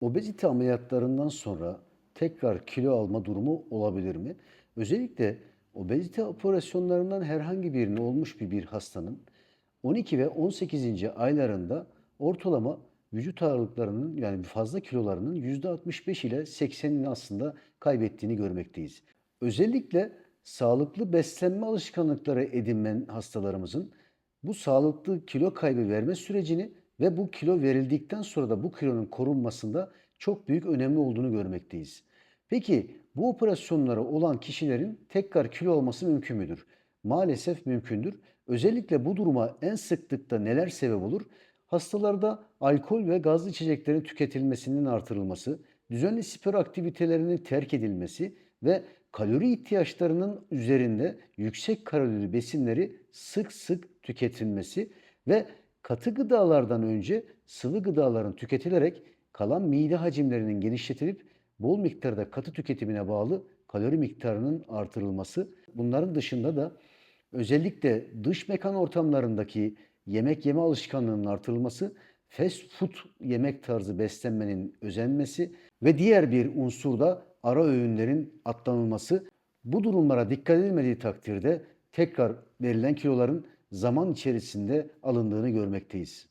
Obezite ameliyatlarından sonra tekrar kilo alma durumu olabilir mi? Özellikle obezite operasyonlarından herhangi birinin olmuş bir bir hastanın 12 ve 18. aylarında ortalama vücut ağırlıklarının yani fazla kilolarının %65 ile 80'ini aslında kaybettiğini görmekteyiz. Özellikle sağlıklı beslenme alışkanlıkları edinmen hastalarımızın bu sağlıklı kilo kaybı verme sürecini ve bu kilo verildikten sonra da bu kilonun korunmasında çok büyük önemli olduğunu görmekteyiz. Peki bu operasyonlara olan kişilerin tekrar kilo alması mümkün müdür? Maalesef mümkündür. Özellikle bu duruma en sıklıkta neler sebep olur? Hastalarda alkol ve gazlı içeceklerin tüketilmesinin artırılması, düzenli spor aktivitelerinin terk edilmesi ve kalori ihtiyaçlarının üzerinde yüksek kalorili besinleri sık sık tüketilmesi ve katı gıdalardan önce sıvı gıdaların tüketilerek kalan mide hacimlerinin genişletilip bol miktarda katı tüketimine bağlı kalori miktarının artırılması. Bunların dışında da özellikle dış mekan ortamlarındaki yemek yeme alışkanlığının artırılması, fast food yemek tarzı beslenmenin özenmesi ve diğer bir unsur da ara öğünlerin atlanılması. Bu durumlara dikkat edilmediği takdirde tekrar verilen kiloların zaman içerisinde alındığını görmekteyiz.